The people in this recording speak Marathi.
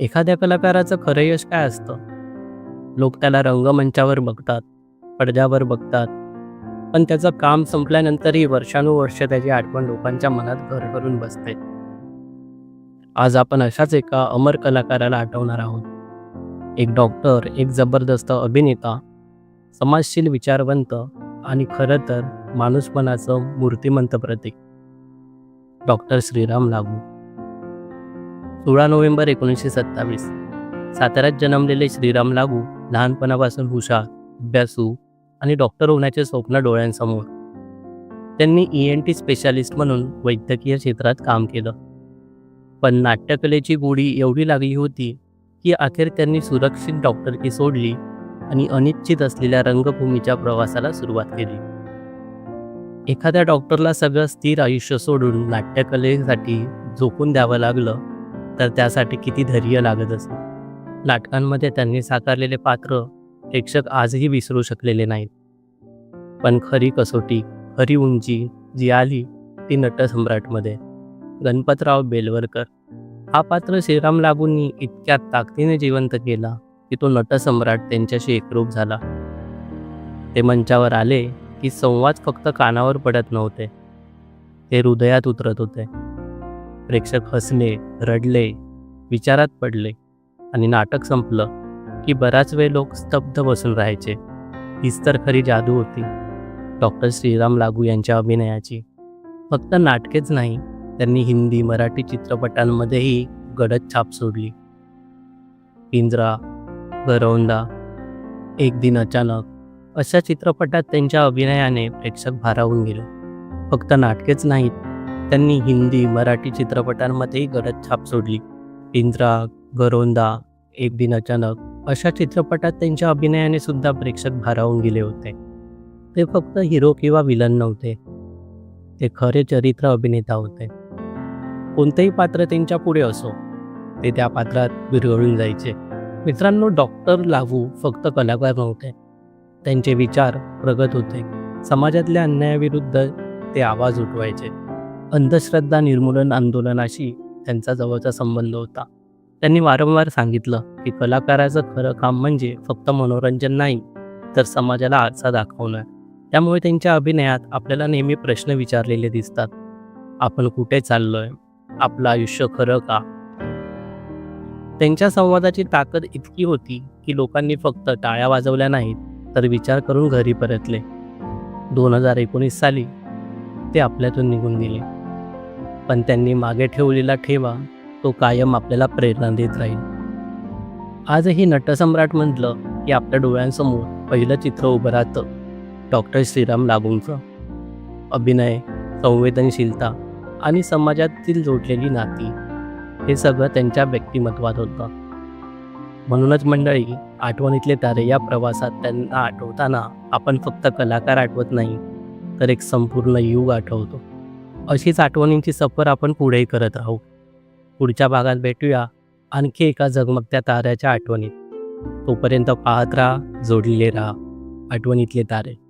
एखाद्या कलाकाराचं खरं यश काय असतं? लोक त्याला रंगमंचावर बघतात पडद्यावर बघतात. पण त्याचं काम संपल्यानंतरही वर्षानुवर्ष त्याची आठवण लोकांच्या मनात घर करून बसते. आज आपण अशाच एका अमर कलाकाराला आठवणार आहोत. एक डॉक्टर एक जबरदस्त अभिनेता समाजशील विचारवंत आणि खरं तर माणूसपणाचं मूर्तिमंत प्रतीक. डॉक्टर श्रीराम लागू. सोळा नोव्हेंबर एकोणीसशे सत्तावीस. साताऱ्यात जन्मलेले श्रीराम लागू लहानपणापासून हुशार अभ्यासू आणि डॉक्टर होण्याचे स्वप्न डोळ्यांसमोर. त्यांनी ई एन टी स्पेशालिस्ट म्हणून वैद्यकीय क्षेत्रात काम केलं. पण नाट्यकलेची गोडी एवढी लागली होती की अखेर त्यांनी सुरक्षित डॉक्टरकी सोडली आणि अनिश्चित असलेल्या रंगभूमीच्या प्रवासाला सुरुवात केली. एखाद्या डॉक्टरला सगळं स्थिर आयुष्य सोडून नाट्यकलेसाठी झोकून द्यावं लागलं तर त्यासाठी किती धैर्य लागत असेल नाटकांमध्ये त्यांनी साकारलेले पात्र प्रेक्षक आजही विसरू शकलेले नाहीत. पण खरी कसोटी खरी उंची जी आली ती नटसम्राटमध्ये गणपतराव बेलवरकर. हा पात्र श्रीराम लागूंनी इतक्या ताकदीने जिवंत केला की तो नटसम्राट त्यांच्याशी एकरूप झाला. ते मंचावर आले की संवाद फक्त कानावर पडत नव्हते. ते हृदयात उतरत होते. प्रेक्षक हसले रडले विचारात पडले आणि नाटक संपलं की बराच वेळ लोक स्तब्ध बसून राहायचे. हीच तर खरी जादू होती. डॉक्टर श्रीराम लागू यांच्या अभिनयाची. फक्त नाटकेच नाही त्यांनी हिंदी मराठी चित्रपटांमध्येही गडद छाप सोडली. पिंजरा गरौंदा एक दिन अचानक अशा चित्रपटात त्यांच्या अभिनयाने प्रेक्षक भारावून गेले. फक्त नाटकेच नाहीत त्यांनी हिंदी मराठी चित्रपटांमध्येही गडद छाप सोडली. इंद्रा गरोंदा एक दिन अचानक अशा चित्रपटात त्यांच्या अभिनयाने सुद्धा प्रेक्षक भारावून गेले होते. ते फक्त हिरो किंवा विलन नव्हते. ते खरे चरित्र अभिनेता होते. कोणतेही पात्र त्यांच्या पुढे असो ते त्या पात्रात विरघळून जायचे. मित्रांनो डॉक्टर लागू फक्त कलाकार नव्हते. त्यांचे विचार प्रगत होते. समाजातल्या अन्यायाविरुद्ध ते आवाज उठवायचे. अंधश्रद्धा निर्मूलन आंदोलनाशी त्यांचा जवळचा संबंध होता. त्यांनी वारंवार सांगितलं की कलाकाराचं खरं काम म्हणजे फक्त मनोरंजन नाही तर समाजाला आरसा दाखवणं. त्यामुळे त्यांच्या अभिनयात आपल्याला नेहमी प्रश्न विचारलेले दिसतात. आपण कुठे चाललोय? आपलं आयुष्य खरं का? त्यांच्या संवादाची ताकद इतकी होती की लोकांनी फक्त टाळ्या वाजवल्या नाहीत तर विचार करून घरी परतले. दोन हजार एकोणीस साली ते आपल्यातून निघून गेले. पण त्यांनी मागे ठेवलेला ठेवा तो कायम आपल्याला प्रेरणा देत राहील. आजही नटसम्राट म्हटलं की आपल्या डोळ्यांसमोर पहिलं चित्र उभं राहतं. डॉक्टर श्रीराम लागूंचं अभिनय संवेदनशीलता आणि समाजातील जोडलेली नाती हे सगळं त्यांच्या व्यक्तिमत्वात होतं. म्हणूनच मंडळी आठवणीतले तारे या प्रवासात त्यांना आठवताना आपण फक्त कलाकार आठवत नाही तर एक संपूर्ण युग आठवतो. अशीच आठवणींची सफर आपण पुढेही करत राहू पुढच्या भागात भेटूया. आणखी एका झगमगत्या ताऱ्याच्या आठवणीत. तोपर्यंत पाहत राहा जोडलेले राहा. आठवणीतले तारे.